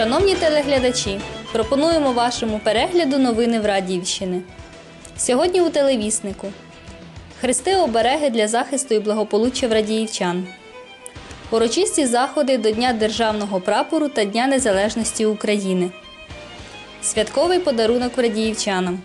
Шановні телеглядачі, пропонуємо вашому перегляду новини в Радіївщини. Сьогодні у телевіснику Хрести обереги для захисту і благополуччя радіївчан. Урочисті заходи до Дня Державного прапору та Дня Незалежності України. Святковий подарунок радіївчанам.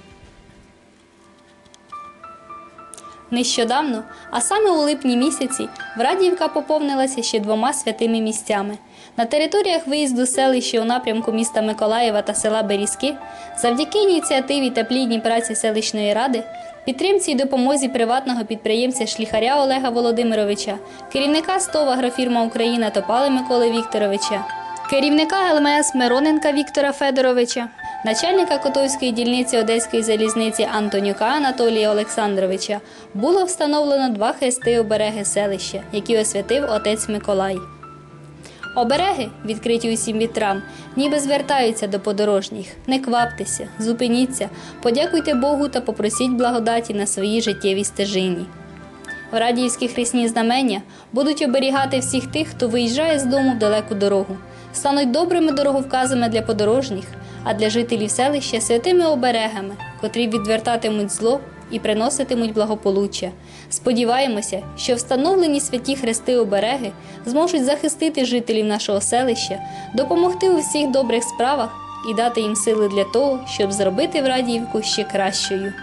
Нещодавно, а саме у липні місяці, Врадіївка поповнилася ще двома святими місцями. На територіях виїзду селища у напрямку міста Миколаєва та села Берізки, завдяки ініціативі та плідній праці селищної ради, підтримці й допомозі приватного підприємця Шліхаря Олега Володимировича, керівника СТОВ «Агрофірма Україна Топали Миколи Вікторовича, керівника ЛМС Мироненка Віктора Федоровича, начальника Котовської дільниці Одеської залізниці Антонюка Анатолія Олександровича було встановлено два хрести обереги селища, які освятив отець Миколай. Обереги, відкриті усім вітрам, ніби звертаються до подорожніх. Не кваптеся, зупиніться, подякуйте Богу та попросіть благодаті на своїй життєвій стежині. Радіївські хресні знамення будуть оберігати всіх тих, хто виїжджає з дому в далеку дорогу, стануть добрими дороговказами для подорожніх, а для жителів селища святими оберегами, котрі відвертатимуть зло і приноситимуть благополуччя. Сподіваємося, що встановлені святі хрести обереги зможуть захистити жителів нашого селища, допомогти у всіх добрих справах і дати їм сили для того, щоб зробити в Радіївку ще кращою.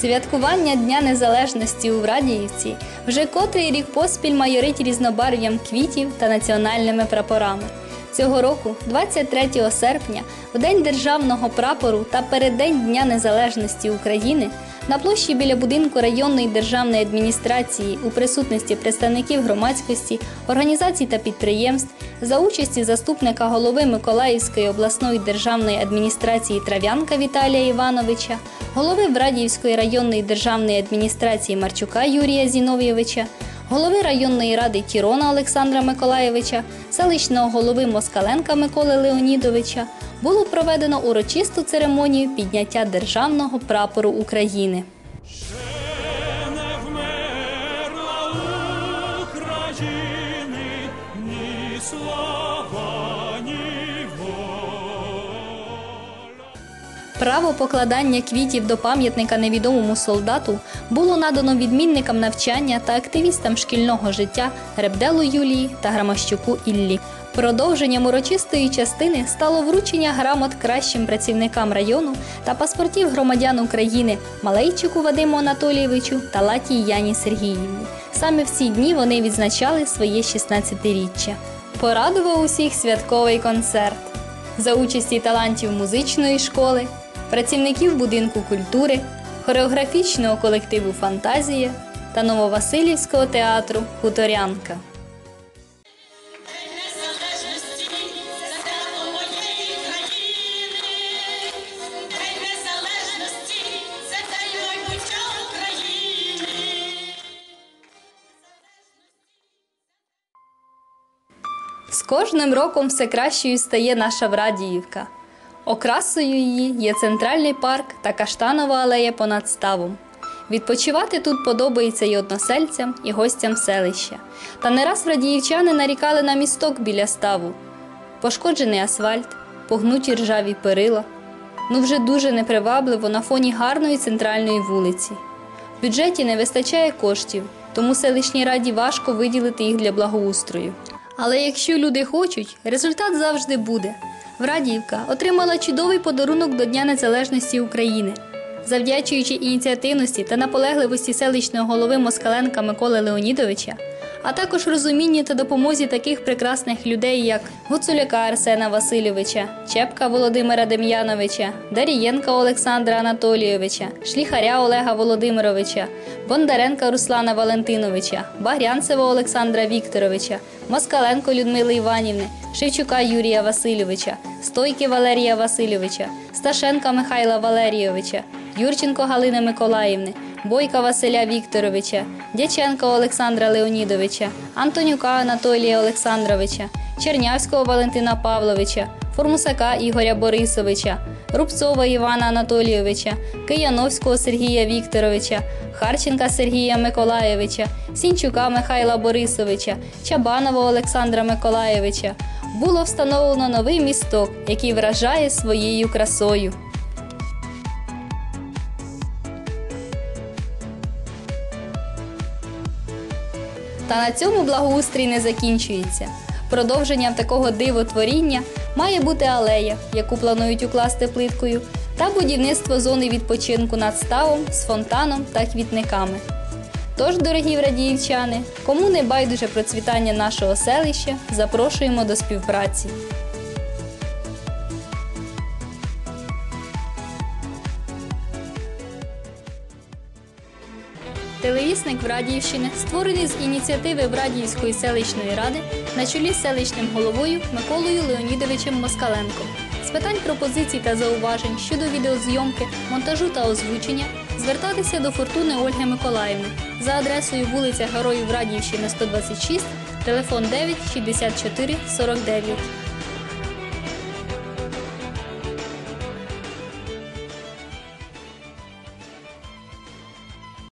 Святкування Дня Незалежності у Радіївці вже котрий рік поспіль майорить різнобарв'ям квітів та національними прапорами. Цього року, 23 серпня, в День державного прапору та переддень Дня Незалежності України, на площі біля будинку районної державної адміністрації у присутності представників громадськості, організацій та підприємств за участі заступника голови Миколаївської обласної державної адміністрації Трав'янка Віталія Івановича, голови Врадіївської районної державної адміністрації Марчука Юрія Зіновійовича, голови районної ради Тірона Олександра Миколаєвича, селищного голови Москаленка Миколи Леонідовича було проведено урочисту церемонію підняття державного прапору України. не вмерла ні слава, Право покладання квітів до пам'ятника невідомому солдату було надано відмінникам навчання та активістам шкільного життя Ребделу Юлії та Грамащуку Іллі. Продовженням урочистої частини стало вручення грамот кращим працівникам району та паспортів громадян України Малейчику Вадиму Анатолійовичу та Латій Яні Сергіївні. Саме в ці дні вони відзначали своє 16-річчя. Порадував усіх святковий концерт за участі талантів музичної школи, працівників будинку культури, хореографічного колективу Фантазія та Нововасилівського театру Хуторянка. З кожним роком все кращою стає наша Врадіївка. Окрасою її є центральний парк та каштанова алея понад ставом. Відпочивати тут подобається і односельцям, і гостям селища. Та не раз радіївчани нарікали на місток біля ставу. Пошкоджений асфальт, погнуті ржаві перила. Ну вже дуже непривабливо на фоні гарної центральної вулиці. В бюджеті не вистачає коштів, тому селищній раді важко виділити їх для благоустрою. Але якщо люди хочуть, результат завжди буде. Врадіївка отримала чудовий подарунок до Дня Незалежності України. Завдячуючи ініціативності та наполегливості селищного голови Москаленка Миколи Леонідовича, а також розумінню та допомозі таких прекрасних людей, як Гуцуляка Арсена Васильовича, Чепка Володимира Дем'яновича, Дарієнка Олександра Анатолійовича, Шліхаря Олега Володимировича, Бондаренка Руслана Валентиновича, Багрянцева Олександра Вікторовича, Москаленко Людмили Іванівни, Шевчука Юрія Васильовича, Стойки Валерія Васильовича, Сташенка Михайла Валерійовича, Юрченко Галини Миколаївни, Бойка Василя Вікторовича, Дяченка Олександра Леонідовича, Антонюка Анатолія Олександровича, Чернявського Валентина Павловича, Формусака Ігоря Борисовича, Рубцова Івана Анатолійовича, Кияновського Сергія Вікторовича, Харченка Сергія Миколаєвича, Сінчука Михайла Борисовича, Чабанова Олександра Миколаєвича було встановлено новий місток, який вражає своєю красою. Та на цьому благоустрій не закінчується. Продовженням такого дивотворіння має бути алея, яку планують укласти плиткою, та будівництво зони відпочинку над ставом з фонтаном та квітниками. Тож, дорогі радіївчани, кому не байдуже процвітання нашого селища, запрошуємо до співпраці. Телевісник Врадіївщини створений з ініціативи Врадіївської селищної ради на чолі з селищним головою Миколою Леонідовичем Москаленком. З питань пропозицій та зауважень щодо відеозйомки, монтажу та озвучення звертатися до Фортуни Ольги Миколаївни за адресою вулиця Героїв Радіївщини 126, телефон 9 64 49.